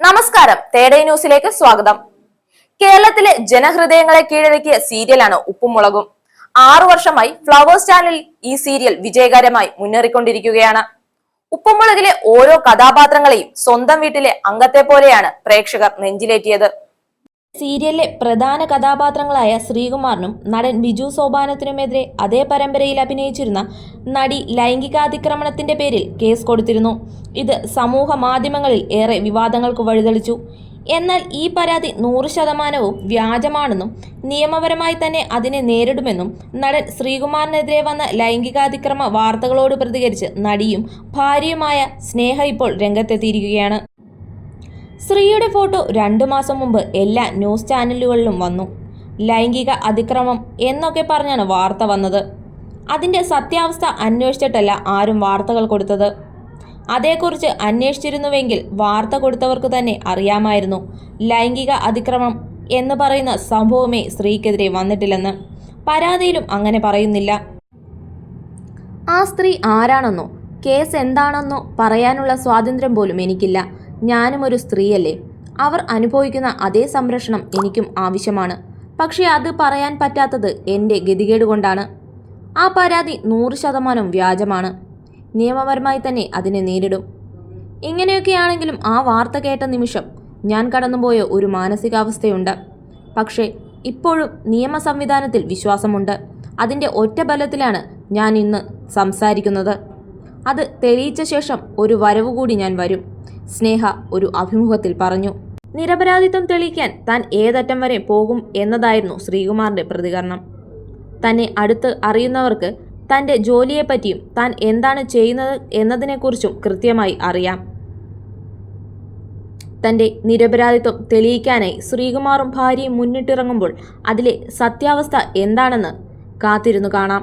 നമസ്കാരം. തേടൈ ന്യൂസിലേക്ക് സ്വാഗതം. കേരളത്തിലെ ജനഹൃദയങ്ങളെ കീഴടക്കിയ സീരിയലാണ് ഉപ്പും മുളകും. ആറു വർഷമായി ഫ്ലവേഴ്സ് ചാനലിൽ ഈ സീരിയൽ വിജയകരമായി മുന്നേറിക്കൊണ്ടിരിക്കുകയാണ്. ഉപ്പുമുളകിലെ ഓരോ കഥാപാത്രങ്ങളെയും സ്വന്തം വീട്ടിലെ അംഗത്തെ പോലെയാണ് പ്രേക്ഷകർ നെഞ്ചിലേറ്റിയത്. സീരിയലിലെ പ്രധാന കഥാപാത്രങ്ങളായ ശ്രീകുമാറിനും നടൻ ബിജു സോപാനത്തിനുമെതിരെ അതേ പരമ്പരയിൽ അഭിനയിച്ചിരുന്ന നടി ലൈംഗികാതിക്രമണത്തിന്റെ പേരിൽ കേസ് കൊടുത്തിരുന്നു. ഇത് സമൂഹ മാധ്യമങ്ങളിൽ ഏറെ വിവാദങ്ങൾക്ക് വഴിതെളിച്ചു. എന്നാൽ ഈ പരാതി നൂറ് ശതമാനവും വ്യാജമാണെന്നും നിയമപരമായി തന്നെ അതിനെ നേരിടുമെന്നും നടൻ ശ്രീകുമാറിനെതിരെ വന്ന ലൈംഗികാതിക്രമ വാർത്തകളോട് പ്രതികരിച്ച് നടിയും ഭാര്യയുമായ സ്നേഹ ഇപ്പോൾ രംഗത്തെത്തിയിരിക്കുകയാണ്. ശ്രീയുടെ ഫോട്ടോ രണ്ടു മാസം മുമ്പ് എല്ലാ ന്യൂസ് ചാനലുകളിലും വന്നു. ലൈംഗിക അതിക്രമം എന്നൊക്കെ പറഞ്ഞാണ് വാർത്ത വന്നത്. അതിന്റെ സത്യാവസ്ഥ അന്വേഷിച്ചിട്ടല്ല ആരും വാർത്തകൾ കൊടുത്തത്. അതേക്കുറിച്ച് അന്വേഷിച്ചിരുന്നുവെങ്കിൽ വാർത്ത കൊടുത്തവർക്ക് തന്നെ അറിയാമായിരുന്നു ലൈംഗിക അതിക്രമം എന്ന് പറയുന്ന സംഭവമേ സ്ത്രീക്കെതിരെ വന്നിട്ടില്ലെന്ന്. പരാതിയിലും അങ്ങനെ പറയുന്നില്ല. ആ സ്ത്രീ ആരാണെന്നോ കേസ് എന്താണെന്നോ പറയാനുള്ള സ്വാതന്ത്ര്യം പോലും എനിക്കില്ല. ഞാനും ഒരു സ്ത്രീയല്ലേ. അവർ അനുഭവിക്കുന്ന അതേ സംരക്ഷണം എനിക്കും ആവശ്യമാണ്. പക്ഷേ അത് പറയാൻ പറ്റാത്തത് എന്റെ ഗതികേട് കൊണ്ടാണ് ആ പരാതി നൂറ് ശതമാനം വ്യാജമാണ്. നിയമപരമായി തന്നെ അതിനെ നേരിടും. ഇങ്ങനെയൊക്കെയാണെങ്കിലും ആ വാർത്ത കേട്ട നിമിഷം ഞാൻ കടന്നുപോയ ഒരു മാനസികാവസ്ഥയുണ്ട്. പക്ഷേ ഇപ്പോഴും നിയമ സംവിധാനത്തിൽ വിശ്വാസമുണ്ട്. അതിന്റെ ഒറ്റ ബലത്തിലാണ് ഞാൻ ഇന്ന് സംസാരിക്കുന്നത്. അത് തെളിയിച്ച ശേഷം ഒരു വരവ് കൂടി ഞാൻ വരും. സ്നേഹ ഒരു അഭിമുഖത്തിൽ പറഞ്ഞു. നിരപരാധിത്വം തെളിയിക്കാൻ താൻ ഏതറ്റം വരെ പോകും എന്നതായിരുന്നു ശ്രീകുമാറിന്റെ പ്രതികരണം. തന്നെ അടുത്ത് അറിയുന്നവർക്ക് തന്റെ ജോലിയെപ്പറ്റിയും താൻ എന്താണ് ചെയ്യുന്നത് എന്നതിനെക്കുറിച്ചും കൃത്യമായി അറിയാം. തന്റെ നിരപരാധിത്വം തെളിയിക്കാനായി ശ്രീകുമാറും ഭാര്യയും മുന്നിട്ടിറങ്ങുമ്പോൾ അതിലെ സത്യാവസ്ഥ എന്താണെന്ന് കാത്തിരുന്നു കാണാം.